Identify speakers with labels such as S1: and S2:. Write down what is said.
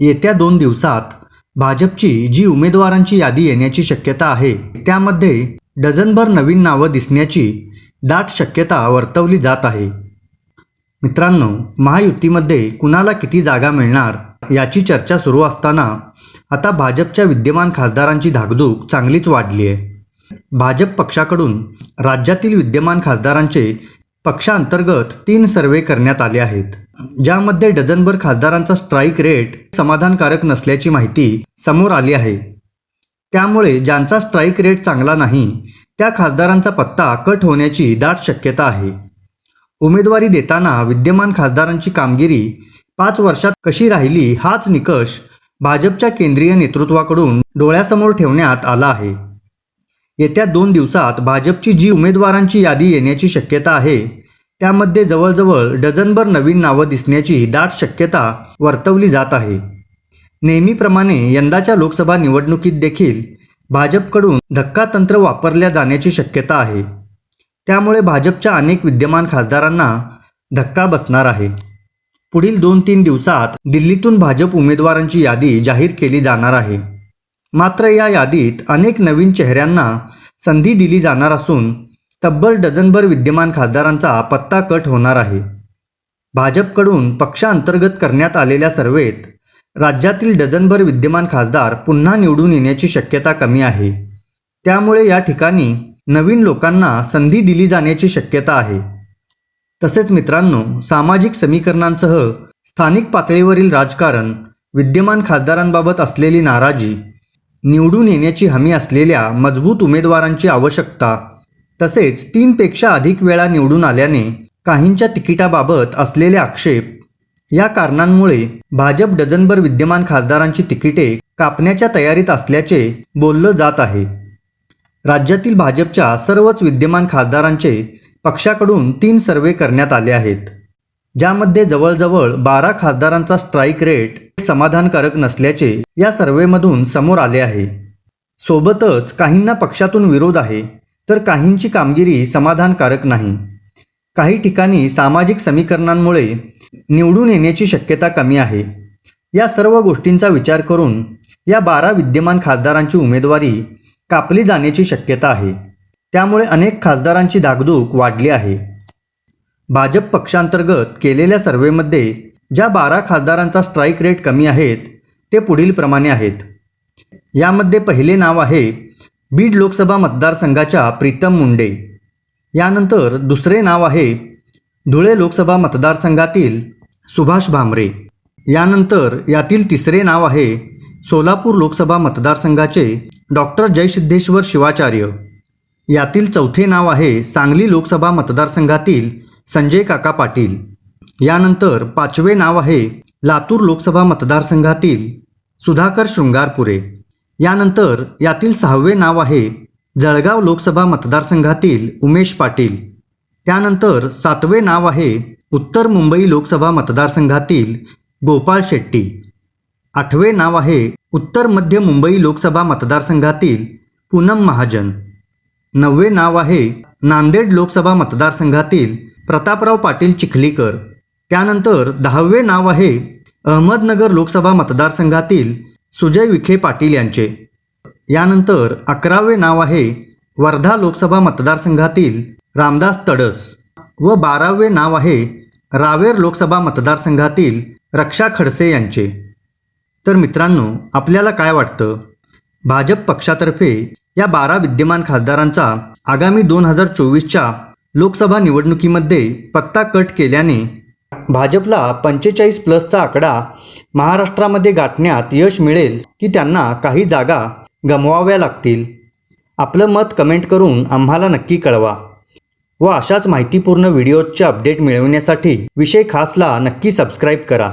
S1: येत्या दोन दिवसात भाजपची जी उमेदवारांची यादी येण्याची शक्यता आहे त्यामध्ये डझनभर नवीन नावं दिसण्याची दाट शक्यता वर्तवली जात आहे. मित्रांनो महायुतीमध्ये कुणाला किती जागा मिळणार याची चर्चा सुरू असताना आता भाजपच्या विद्यमान खासदारांची धाकधूक चांगलीच वाढली आहे. भाजप पक्षाकडून राज्यातील विद्यमान खासदारांचे पक्षांतर्गत तीन सर्वे करण्यात आले आहेत. ज्यामध्ये डझनभर खासदारांचा स्ट्राईक रेट समाधानकारक नसल्याची माहिती समोर आली आहे. त्यामुळे ज्यांचा स्ट्राईक रेट चांगला नाही त्या खासदारांचा पत्ता कट होण्याची दाट शक्यता आहे. उमेदवारी देताना विद्यमान खासदारांची कामगिरी पाच वर्षात कशी राहिली हाच निकष भाजपच्या केंद्रीय नेतृत्वाकडून डोळ्यासमोर ठेवण्यात आला आहे. येत्या दोन दिवसात भाजपची जी उमेदवारांची यादी येण्याची शक्यता आहे त्यामध्ये जवळजवळ डझनभर नवीन नावं दिसण्याची दाट शक्यता वर्तवली जात आहे. नेहमीप्रमाणे यंदाच्या लोकसभा निवडणुकीत देखील भाजपकडून धक्का तंत्र वापरल्या जाण्याची शक्यता आहे. त्यामुळे भाजपच्या अनेक विद्यमान खासदारांना धक्का बसणार आहे. पुढील दोन तीन दिवसात दिल्लीतून भाजप उमेदवारांची यादी जाहीर केली जाणार आहे. मात्र या यादीत अनेक नवीन चेहऱ्यांना संधी दिली जाणार असून तब्बल डझनभर विद्यमान खासदारांचा पत्ता कट होणार आहे. भाजपकडून पक्षांतर्गत करण्यात आलेल्या सर्वेत राज्यातील डझनभर विद्यमान खासदार पुन्हा निवडून येण्याची शक्यता कमी आहे. त्यामुळे या ठिकाणी नवीन लोकांना संधी दिली जाण्याची शक्यता आहे. तसेच मित्रांनो सामाजिक समीकरणांसह स्थानिक पातळीवरील राजकारण विद्यमान खासदारांबाबत असलेली नाराजी निवडून येण्याची हमी असलेल्या मजबूत उमेदवारांची आवश्यकता तसेच तीनपेक्षा अधिक वेळा निवडून आल्याने काहींच्या तिकिटाबाबत असलेले आक्षेप या कारणांमुळे भाजप डझनभर विद्यमान खासदारांची तिकिटे कापण्याच्या तयारीत असल्याचे बोललं जात आहे. राज्यातील भाजपच्या सर्वच विद्यमान खासदारांचे पक्षाकडून तीन सर्वे करण्यात आले आहेत ज्यामध्ये जवळजवळ बारा खासदारांचा स्ट्राईक रेट समाधानकारक नसल्याचे या सर्वेमधून समोर आले आहे. सोबतच काहींना पक्षातून विरोध आहे. तर काहींची कामगिरी समाधानकारक नाही. काही ठिकाणी सामाजिक समीकरणांमुळे निवडून येण्याची शक्यता कमी आहे. या सर्व गोष्टींचा विचार करून या बारा विद्यमान खासदारांची उमेदवारी कापली जाण्याची शक्यता आहे. त्यामुळे अनेक खासदारांची धाकधूक वाढली आहे. भाजप पक्षांतर्गत केलेल्या सर्वेमध्ये ज्या बारा खासदारांचा स्ट्राईक रेट कमी आहेत ते पुढीलप्रमाणे आहेत. यामध्ये पहिले नाव आहे बीड लोकसभा मतदारसंघाच्या प्रीतम मुंडे. यानंतर दुसरे नाव आहे धुळे लोकसभा मतदारसंघातील सुभाष भामरे. यानंतर यातील तिसरे नाव आहे सोलापूर लोकसभा मतदारसंघाचे डॉक्टर जयसिद्धेश्वर शिवाचार्य. यातील चौथे नाव आहे सांगली लोकसभा मतदारसंघातील संजय काका पाटील. यानंतर पाचवे नाव आहे लातूर लोकसभा मतदारसंघातील सुधाकर शृंगारपुरे. यानंतर यातील सहावे नाव आहे जळगाव लोकसभा मतदारसंघातील उमेश पाटील. त्यानंतर सातवे नाव आहे उत्तर मुंबई लोकसभा मतदारसंघातील गोपाळ शेट्टी. आठवे नाव आहे उत्तर मध्य मुंबई लोकसभा मतदारसंघातील पूनम महाजन. नववे नाव आहे नांदेड लोकसभा मतदारसंघातील प्रतापराव पाटील चिखलीकर. त्यानंतर दहावे नाव आहे अहमदनगर लोकसभा मतदारसंघातील सुजय विखे पाटील यांचे. यानंतर अकरावे नाव आहे वर्धा लोकसभा मतदारसंघातील रामदास तडस व बारावे नाव आहे रावेर लोकसभा मतदारसंघातील रक्षा खडसे यांचे. तर मित्रांनो आपल्याला काय वाटतं? भाजप पक्षातर्फे या बारा विद्यमान खासदारांचा आगामी दोन हजार चोवीसच्या लोकसभा निवडणुकीमध्ये पत्ता कट केल्याने भाजपला पंचेचाळीस प्लसचा आकडा महाराष्ट्रामध्ये गाठण्यात यश मिळेल की त्यांना काही जागा गमवाव्या लागतील? आपलं मत कमेंट करून आम्हाला नक्की कळवा. व अशाच माहितीपूर्ण व्हिडिओजचे अपडेट मिळवण्यासाठी विषय खासला नक्की सबस्क्राईब करा.